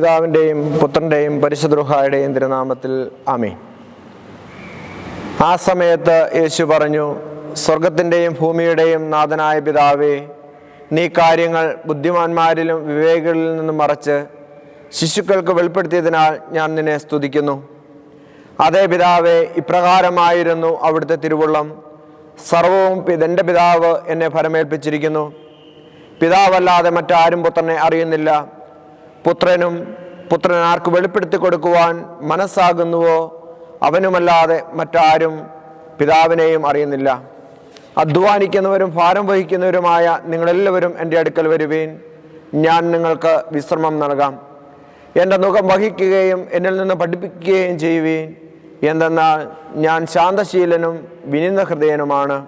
പിതാവിന്റെയും പുത്രന്റെയും പരിശുദ്രുഹായുടെയും തിരുനാമത്തിൽ ആമീൻ. ആ സമയത്ത് യേശു പറഞ്ഞു സ്വർഗത്തിന്റെയും ഭൂമിയുടെയും നാഥനായ പിതാവേ നീ കാര്യങ്ങൾ ബുദ്ധിമാന്മാരിലും വിവേകളിൽ നിന്നും മറച്ച് ശിശുക്കൾക്ക് വെളിപ്പെടുത്തിയതിനാൽ ഞാൻ നിന്നെ സ്തുതിക്കുന്നു. അതേ പിതാവേ ഇപ്രകാരമായിരുന്നു അവിടുത്തെ തിരുവുള്ളം. സർവവും എന്റെ പിതാവ് എന്നെ ഫലമേൽപ്പിച്ചിരിക്കുന്നു പിതാവല്ലാതെ മറ്റാരും പുത്രനെ അറിയുന്നില്ല. പുത്രനും പുത്രൻ ആർക്ക് വെളിപ്പെടുത്തി കൊടുക്കുവാൻ മനസ്സാകുന്നുവോ അവനുമല്ലാതെ മറ്റാരും പിതാവിനെയും അറിയുന്നില്ല. അധ്വാനിക്കുന്നവരും ഭാരം വഹിക്കുന്നവരുമായ നിങ്ങളെല്ലാവരും എന്റെ അടുക്കൽ വരുവീൻ. ഞാൻ നിങ്ങൾക്ക് വിശ്രമം നൽകാം. എന്റെ മുഖം വഹിക്കുകയും എന്നിൽ നിന്ന് പഠിപ്പിക്കുകയും ചെയ്യുവീൻ. എന്തെന്നാൽ ഞാൻ ശാന്തശീലനും വിനിന്ദ ഹൃദയനുമാണ്.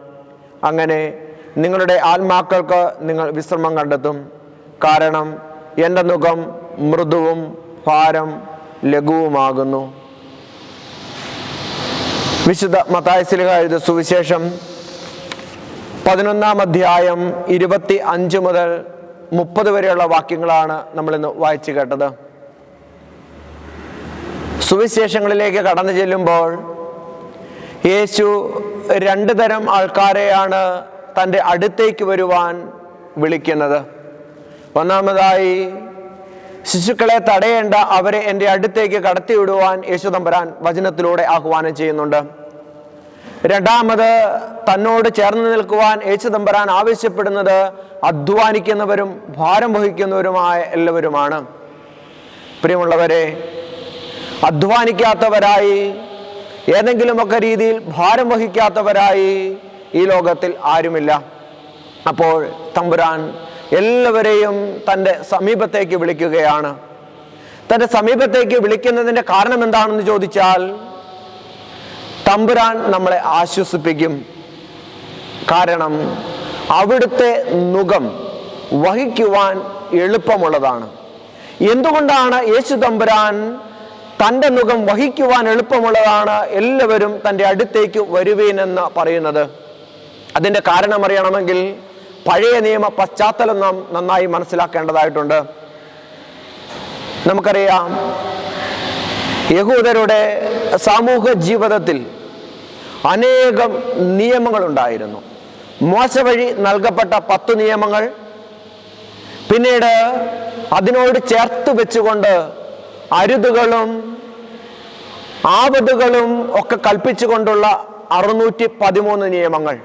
അങ്ങനെ നിങ്ങളുടെ ആത്മാക്കൾക്ക് നിങ്ങൾ വിശ്രമം കണ്ടെത്തും. കാരണം എന്റെ മുഖം മൃദുവും ഭാരം ലഘുവുമാകുന്നു. വിശുദ്ധ മത്തായസിലുക എഴുത സുവിശേഷം പതിനൊന്നാം അധ്യായം ഇരുപത്തി അഞ്ച് മുതൽ മുപ്പത് വരെയുള്ള വാക്യങ്ങളാണ് നമ്മളിന്ന് വായിച്ചു കേട്ടത്. സുവിശേഷങ്ങളിലേക്ക് കടന്നു ചെല്ലുമ്പോൾ യേശു രണ്ട് തരം ആൾക്കാരെയാണ് തന്റെ അടുത്തേക്ക് വരുവാൻ വിളിക്കുന്നത്. ഒന്നാമതായി ശിശുക്കളെ തടയേണ്ട അവരെ എന്റെ അടുത്തേക്ക് കടത്തിവിടുവാൻ യേശുദമ്പരാൻ വചനത്തിലൂടെ ആഹ്വാനം ചെയ്യുന്നുണ്ട്. രണ്ടാമത് തന്നോട് ചേർന്ന് നിൽക്കുവാൻ യേശുദമ്പരാൻ ആവശ്യപ്പെടുന്നത് അധ്വാനിക്കുന്നവരും ഭാരം വഹിക്കുന്നവരുമായ എല്ലാവരുമാണ്. പ്രിയമുള്ളവരെ അധ്വാനിക്കാത്തവരായി ഏതെങ്കിലുമൊക്കെ രീതിയിൽ ഭാരം വഹിക്കാത്തവരായി ഈ ലോകത്തിൽ ആരുമില്ല. അപ്പോൾ തമ്പുരാൻ എല്ലാവരെയും തന്റെ സമീപത്തേക്ക് വിളിക്കുകയാണ്. തന്റെ സമീപത്തേക്ക് വിളിക്കുന്നതിന്റെ കാരണം എന്താണെന്ന് ചോദിച്ചാൽ തമ്പുരാൻ നമ്മളെ ആശ്വസിപ്പിക്കും. കാരണം അവിടുത്തെ മുഖം വഹിക്കുവാൻ എളുപ്പമുള്ളതാണ്. എന്തുകൊണ്ടാണ് യേശു തമ്പുരാൻ തന്റെ മുഖം വഹിക്കുവാൻ എളുപ്പമുള്ളതാണ് എല്ലാവരും തന്റെ അടുത്തേക്ക് വരുവീനെന്ന് പറയുന്നത്? അതിന്റെ കാരണം അറിയണമെങ്കിൽ പഴയ നിയമ പശ്ചാത്തലം നാം നന്നായി മനസ്സിലാക്കേണ്ടതായിട്ടുണ്ട്. നമുക്കറിയാം യഹൂദരുടെ സാമൂഹ്യ ജീവിതത്തിൽ അനേകം നിയമങ്ങളുണ്ടായിരുന്നു. മോശ വഴി നൽകപ്പെട്ട പത്ത് നിയമങ്ങൾ പിന്നീട് അതിനോട് ചേർത്ത് വെച്ചുകൊണ്ട് അരുതുകളും ആപതുകളും ഒക്കെ കൽപ്പിച്ചുകൊണ്ടുള്ള അറുന്നൂറ്റി പതിമൂന്ന് നിയമങ്ങൾ.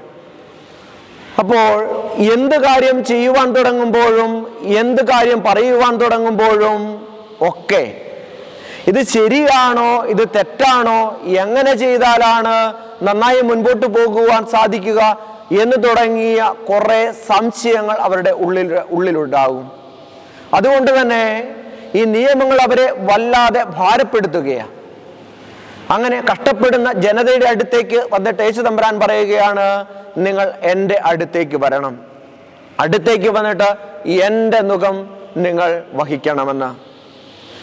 അപ്പോൾ എന്ത് കാര്യം ചെയ്യുവാൻ തുടങ്ങുമ്പോഴും എന്ത് കാര്യം പറയുവാൻ തുടങ്ങുമ്പോഴും ഒക്കെ ഇത് ശരിയാണോ ഇത് തെറ്റാണോ എങ്ങനെ ചെയ്താലാണ് നന്നായി മുൻപോട്ട് പോകുവാൻ സാധിക്കുക എന്ന് തുടങ്ങിയ കുറേ സംശയങ്ങൾ അവരുടെ ഉള്ളിൽ ഉള്ളിലുണ്ടാകും. അതുകൊണ്ട് തന്നെ ഈ നിയമങ്ങൾ അവരെ വല്ലാതെ ഭാരപ്പെടുത്തുകയാണ് അങ്ങനെ കഷ്ടപ്പെടുന്ന ജനതയുടെ അടുത്തേക്ക് വന്നിട്ട് യേശു തമ്പുരാൻ പറയുകയാണ് നിങ്ങൾ എന്റെ അടുത്തേക്ക് വരണം. അടുത്തേക്ക് വന്നിട്ട് എന്റെ മുഖം നിങ്ങൾ വഹിക്കണമെന്ന്.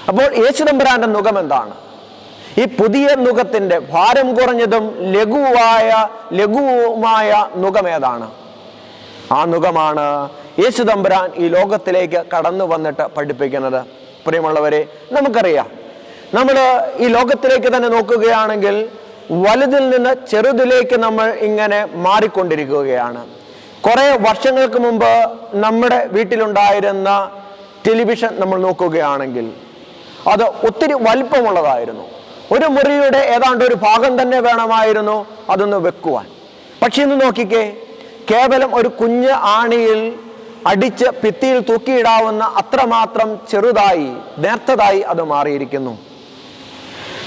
അപ്പോൾ യേശുദമ്പുരാന്റെ മുഖം എന്താണ്? ഈ പുതിയ മുഖത്തിന്റെ ഭാരം കുറഞ്ഞതും ലഘുവായ ലഘുവുമായ മുഖം ഏതാണ്? ആ മുഖമാണ് യേശുദമ്പുരാൻ ഈ ലോകത്തിലേക്ക് കടന്നു വന്നിട്ട് പഠിപ്പിക്കുന്നത്. പ്രിയമുള്ളവരെ നമുക്കറിയാം. നമ്മൾ ഈ ലോകത്തിലേക്ക് തന്നെ നോക്കുകയാണെങ്കിൽ വലുതിൽ നിന്ന് ചെറുതിലേക്ക് നമ്മൾ ഇങ്ങനെ മാറിക്കൊണ്ടിരിക്കുകയാണ്. കുറേ വർഷങ്ങൾക്ക് മുമ്പ് നമ്മുടെ വീട്ടിലുണ്ടായിരുന്ന ടെലിവിഷൻ നമ്മൾ നോക്കുകയാണെങ്കിൽ അത് ഒത്തിരി വലിപ്പമുള്ളതായിരുന്നു. ഒരു മുറിയുടെ ഏതാണ്ട് ഒരു ഭാഗം തന്നെ വേണമായിരുന്നു അതൊന്ന് വെക്കുവാൻ. പക്ഷെ ഇന്ന് നോക്കിക്കേ കേവലം ഒരു കുഞ്ഞ് ആണിയിൽ അടിച്ച് ഭിത്തിയിൽ തൂക്കിയിടാവുന്ന അത്രമാത്രം ചെറുതായി നേർത്തതായി അത് മാറിയിരിക്കുന്നു.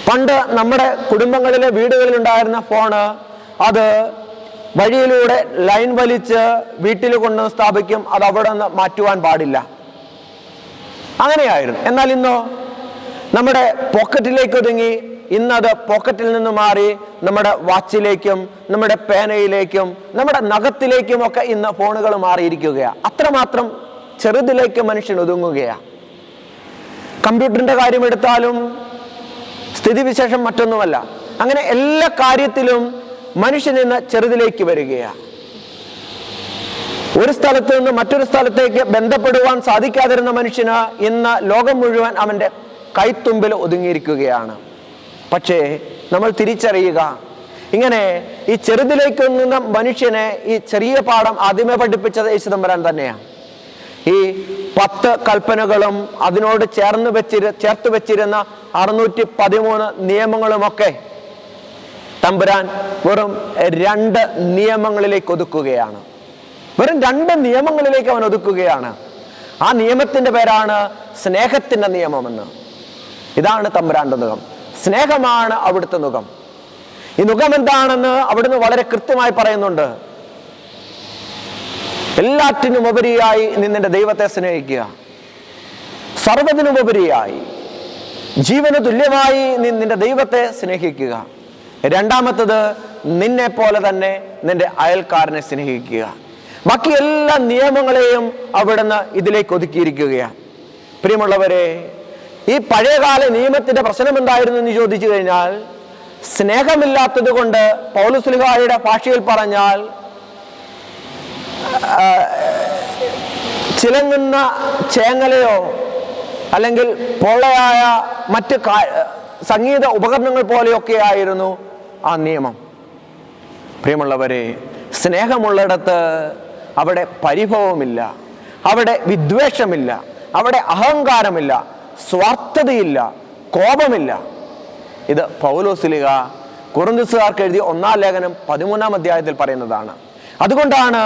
പണ്ട് നമ്മുടെ കുടുംബങ്ങളിലെ വീടുകളിൽ ഉണ്ടായിരുന്ന ഫോണ് അത് വഴിയിലൂടെ ലൈൻ വലിച്ച് വീട്ടിൽ കൊണ്ട് സ്ഥാപിക്കും അത് അവിടെ നിന്ന് മാറ്റുവാൻ പാടില്ല. അങ്ങനെയായിരുന്നു. എന്നാൽ ഇന്നോ നമ്മുടെ പോക്കറ്റിലേക്ക് ഒതുങ്ങി ഇന്നത് പോക്കറ്റിൽ നിന്ന് മാറി നമ്മുടെ വാച്ചിലേക്കും നമ്മുടെ പേനയിലേക്കും നമ്മുടെ നഖത്തിലേക്കും ഒക്കെ ഇന്ന് ഫോണുകൾ മാറിയിരിക്കുകയാണ് അത്രമാത്രം ചെറുതിലേക്ക് മനുഷ്യൻ ഒതുങ്ങുകയാണ് കമ്പ്യൂട്ടറിന്റെ കാര്യം എടുത്താലും സ്ഥിതിവിശേഷം മറ്റൊന്നുമല്ല. അങ്ങനെ എല്ലാ കാര്യത്തിലും മനുഷ്യൻ എന്ന ചെറുതിലേക്ക് വരികയാണ്. ഒരു സ്ഥലത്ത് നിന്ന് മറ്റൊരു സ്ഥലത്തേക്ക് ബന്ധപ്പെടുവാൻ സാധിക്കാതിരുന്ന മനുഷ്യന് ഇന്ന് ലോകം മുഴുവൻ അവന്റെ കൈത്തുമ്പിൽ ഒതുങ്ങിയിരിക്കുകയാണ്. പക്ഷേ നമ്മൾ തിരിച്ചറിയുക ഇങ്ങനെ ഈ ചെറുതിലേക്ക് നിന്ന മനുഷ്യനെ ഈ ചെറിയ പാഠം ആദ്യമേ പഠിപ്പിച്ചത് യേശുദമ്പരാൻ തന്നെയാണ്. ഈ പത്ത് കൽപ്പനകളും അതിനോട് ചേർന്ന് വെച്ചിരു ചേർത്ത് വെച്ചിരുന്ന അറുന്നൂറ്റി പതിമൂന്ന് നിയമങ്ങളുമൊക്കെ തമ്പുരാൻ വെറും രണ്ട് നിയമങ്ങളിലേക്ക് ഒതുക്കുകയാണ്. വെറും രണ്ട് നിയമങ്ങളിലേക്ക് അവൻ ഒതുക്കുകയാണ്. ആ നിയമത്തിന്റെ പേരാണ് സ്നേഹത്തിന്റെ നിയമമെന്ന്. ഇതാണ് തമ്പുരാന്റെ മുഖം സ്നേഹമാണ് അവിടുത്തെ മുഖം ഈ മുഖം എന്താണെന്ന് അവിടുന്ന് വളരെ കൃത്യമായി പറയുന്നുണ്ട്. എല്ലാറ്റിനും ഉപരിയായി നീ നിന്റെ ദൈവത്തെ സ്നേഹിക്കുക. സർവത്തിനുപരിയായി ജീവന് തുല്യമായി നിന്റെ ദൈവത്തെ സ്നേഹിക്കുക. രണ്ടാമത്തത് നിന്നെ പോലെ തന്നെ നിന്റെ അയൽക്കാരനെ സ്നേഹിക്കുക. ബാക്കി എല്ലാ നിയമങ്ങളെയും അവിടുന്ന് ഇതിലേക്ക് ഒതുക്കിയിരിക്കുകയാണ് പ്രിയമുള്ളവരെ ഈ പഴയകാല നിയമത്തിന്റെ പ്രശ്നം എന്തായിരുന്നു എന്ന് ചോദിച്ചു കഴിഞ്ഞാൽ സ്നേഹമില്ലാത്തത് കൊണ്ട് പൗലുസ്ലിഹായുടെ ഭാഷയിൽ പറഞ്ഞാൽ ചിലങ്ങുന്ന ചേങ്ങലയോ അല്ലെങ്കിൽ പൊള്ളയായ മറ്റ് സംഗീത ഉപകരണങ്ങൾ പോലെയൊക്കെ ആയിരുന്നു ആ നിയമം. പ്രിയമുള്ളവരെ സ്നേഹമുള്ളിടത്ത് അവിടെ പരിഭവമില്ല അവിടെ വിദ്വേഷമില്ല അവിടെ അഹങ്കാരമില്ല സ്വാർത്ഥതയില്ല കോപമില്ല. ഇത് പൗലോസിലിക കുറുന്തിസുകാർക്ക് എഴുതിയ ഒന്നാം ലേഖനം പതിമൂന്നാം അധ്യായത്തിൽ പറയുന്നതാണ്. അതുകൊണ്ടാണ്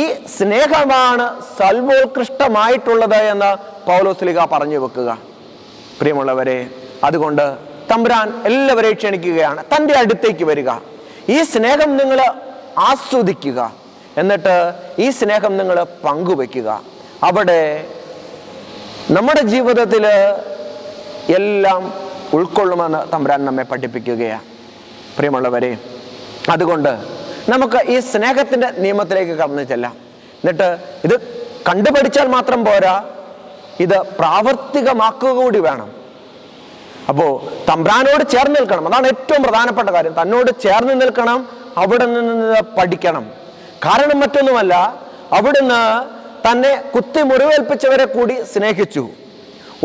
ഈ സ്നേഹമാണ് സർവോത്കൃഷ്ടമായിട്ടുള്ളത് എന്ന് പൗലോസ്ലിക പറഞ്ഞു വെക്കുക. പ്രിയമുള്ളവരെ അതുകൊണ്ട് തമ്പുരാൻ എല്ലാവരെയും ക്ഷണിക്കുകയാണ്. തന്റെ അടുത്തേക്ക് വരിക. ഈ സ്നേഹം നിങ്ങൾ ആസ്വദിക്കുക. എന്നിട്ട് ഈ സ്നേഹം നിങ്ങൾ പങ്കുവെക്കുക അവിടെ നമ്മുടെ ജീവിതത്തിൽ എല്ലാം ഉൾക്കൊള്ളുമെന്ന് തമ്പുരാൻ നമ്മെ പഠിപ്പിക്കുകയാണ്. പ്രിയമുള്ളവരെ അതുകൊണ്ട് നമുക്ക് ഈ സ്നേഹത്തിന്റെ നിയമത്തിലേക്ക് കടന്നു ചെല്ലാം. എന്നിട്ട് ഇത് കണ്ടുപഠിച്ചാൽ മാത്രം പോരാ. ഇത് പ്രാവർത്തികമാക്കുക കൂടി വേണം. അപ്പോൾ തമ്പ്രാനോട് ചേർന്ന് നിൽക്കണം. അതാണ് ഏറ്റവും പ്രധാനപ്പെട്ട കാര്യം. തന്നോട് ചേർന്ന് നിൽക്കണം അവിടെ നിന്ന് പഠിക്കണം. കാരണം മറ്റൊന്നുമല്ല അവിടുന്ന് തന്നെ കുത്തി മുറിവേൽപ്പിച്ചവരെ കൂടി സ്നേഹിച്ചു.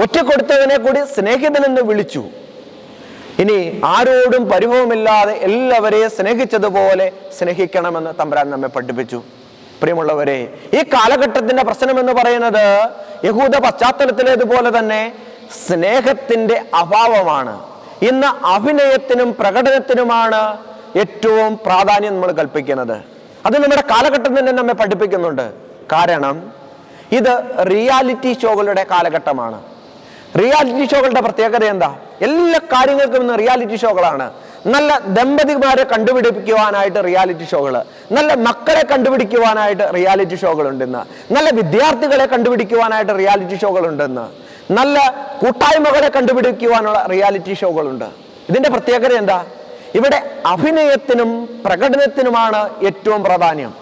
ഒറ്റ കൊടുത്തവനെ കൂടി സ്നേഹിതനെന്ന് വിളിച്ചു. ഇനി ആരോടും പരിഭവമില്ലാതെ എല്ലാവരെയും സ്നേഹിച്ചതുപോലെ സ്നേഹിക്കണമെന്ന് തമ്പ്രാൻ നമ്മെ പഠിപ്പിച്ചു. പ്രിയമുള്ളവരെ ഈ കാലഘട്ടത്തിന്റെ പ്രശ്നം എന്ന് പറയുന്നത് യഹൂദ പശ്ചാത്തലത്തിലേതുപോലെ തന്നെ സ്നേഹത്തിന്റെ അഭാവമാണ്. ഇന്ന് അഭിനയത്തിനും പ്രകടനത്തിനുമാണ് ഏറ്റവും പ്രാധാന്യം നമ്മൾ കൽപ്പിക്കുന്നത്. അത് നമ്മുടെ കാലഘട്ടം തന്നെ നമ്മെ പഠിപ്പിക്കുന്നുണ്ട്. കാരണം ഇത് റിയാലിറ്റി ഷോകളുടെ കാലഘട്ടമാണ്. റിയാലിറ്റി ഷോകളുടെ പ്രത്യേകത എന്താ? എല്ലാ കാര്യങ്ങൾക്കും ഇന്ന് റിയാലിറ്റി ഷോകളാണ്. നല്ല ദമ്പതിമാരെ കണ്ടുപിടിപ്പിക്കുവാനായിട്ട് റിയാലിറ്റി ഷോകൾ നല്ല മക്കളെ കണ്ടുപിടിക്കുവാനായിട്ട് റിയാലിറ്റി ഷോകൾ ഉണ്ടെന്ന് നല്ല വിദ്യാർത്ഥികളെ കണ്ടുപിടിക്കുവാനായിട്ട് റിയാലിറ്റി ഷോകൾ ഇന്ന് നല്ല കൂട്ടായ്മകളെ കണ്ടുപിടിക്കുവാനുള്ള റിയാലിറ്റി ഷോകളുണ്ട് ഇതിന്റെ പ്രത്യേകത എന്താ? ഇവിടെ അഭിനയത്തിനും പ്രകടനത്തിനുമാണ് ഏറ്റവും പ്രാധാന്യം.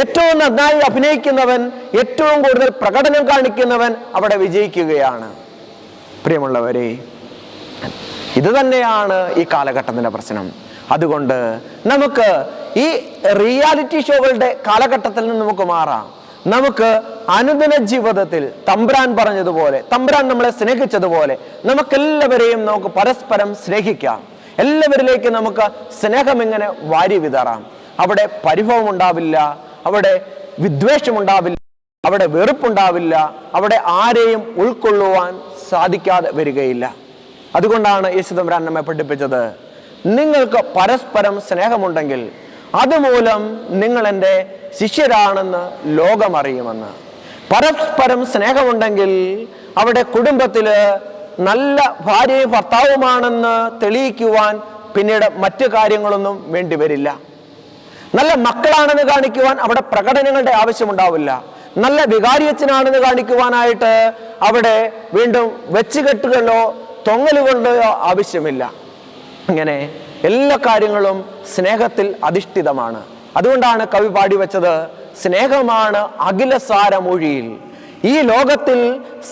ഏറ്റവും നന്നായി അഭിനയിക്കുന്നവൻ ഏറ്റവും കൂടുതൽ പ്രകടനം കാണിക്കുന്നവൻ അവിടെ വിജയിക്കുകയാണ്. പ്രിയമുള്ളവരെ ഇത് തന്നെയാണ് ഈ കാലഘട്ടത്തിന്റെ പ്രശ്നം. അതുകൊണ്ട് നമുക്ക് ഈ റിയാലിറ്റി ഷോകളുടെ കാലഘട്ടത്തിൽ നിന്ന് നമുക്ക് മാറാം. നമുക്ക് അനുദിന ജീവിതത്തിൽ തമ്പ്രാൻ പറഞ്ഞതുപോലെ തമ്പ്രാൻ നമ്മളെ സ്നേഹിച്ചതുപോലെ നമുക്കെല്ലാവരെയും നമുക്ക് പരസ്പരം സ്നേഹിക്കാം. എല്ലാവരിലേക്ക് നമുക്ക് സ്നേഹം ഇങ്ങനെ വാരി വിതറാം. അവിടെ പരിഭവം ഉണ്ടാവില്ല അവിടെ വിദ്വേഷം ഉണ്ടാവില്ല അവിടെ വെറുപ്പുണ്ടാവില്ല അവിടെ ആരെയും ഉൾക്കൊള്ളുവാൻ സാധിക്കാതെ വരികയില്ല. അതുകൊണ്ടാണ് യേശുദമ്പരാൻ നമ്മെ പഠിപ്പിച്ചത്. നിങ്ങൾക്ക് പരസ്പരം സ്നേഹമുണ്ടെങ്കിൽ അതുമൂലം നിങ്ങൾ എന്റെ ശിഷ്യരാണെന്ന് ലോകമറിയുമെന്ന്. പരസ്പരം സ്നേഹമുണ്ടെങ്കിൽ അവിടെ കുടുംബത്തിൽ നല്ല ഭാര്യയും ഭർത്താവുമാണെന്ന് തെളിയിക്കുവാൻ പിന്നീട് മറ്റു കാര്യങ്ങളൊന്നും വേണ്ടിവരില്ല നല്ല മക്കളാണെന്ന് കാണിക്കുവാൻ അവിടെ പ്രകടനങ്ങളുടെ ആവശ്യമുണ്ടാവില്ല. നല്ല വികാരിയച്ഛനാണെന്ന് കാണിക്കുവാനായിട്ട് അവിടെ വീണ്ടും വെച്ചുകെട്ടുകളോ തൊങ്ങലുകളുടെയോ ആവശ്യമില്ല. ഇങ്ങനെ എല്ലാ കാര്യങ്ങളും സ്നേഹത്തിൽ അധിഷ്ഠിതമാണ്. അതുകൊണ്ടാണ് കവി പാടി വെച്ചത് സ്നേഹമാണ് അഖിലസാരമൊഴിയിൽ ഈ ലോകത്തിൽ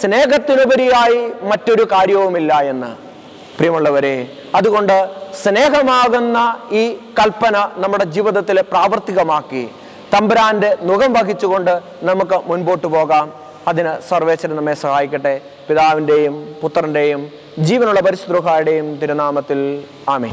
സ്നേഹത്തിനുപരിയായി മറ്റൊരു കാര്യവുമില്ല എന്ന്. പ്രിയമുള്ളവരെ അതുകൊണ്ട് സ്നേഹമാകുന്ന ഈ കൽപ്പന നമ്മുടെ ജീവിതത്തിൽ പ്രാവർത്തികമാക്കി തമ്പുരാന്റെ മുഖം വഹിച്ചുകൊണ്ട് നമുക്ക് മുൻപോട്ട് പോകാം. അതിന് സർവേശ്വരൻ നമ്മെ സഹായിക്കട്ടെ. പിതാവിന്റെയും പുത്രന്റെയും ജീവനുള്ള പരിശുദ്രുഹായുടെയും തിരുനാമത്തിൽ ആമേ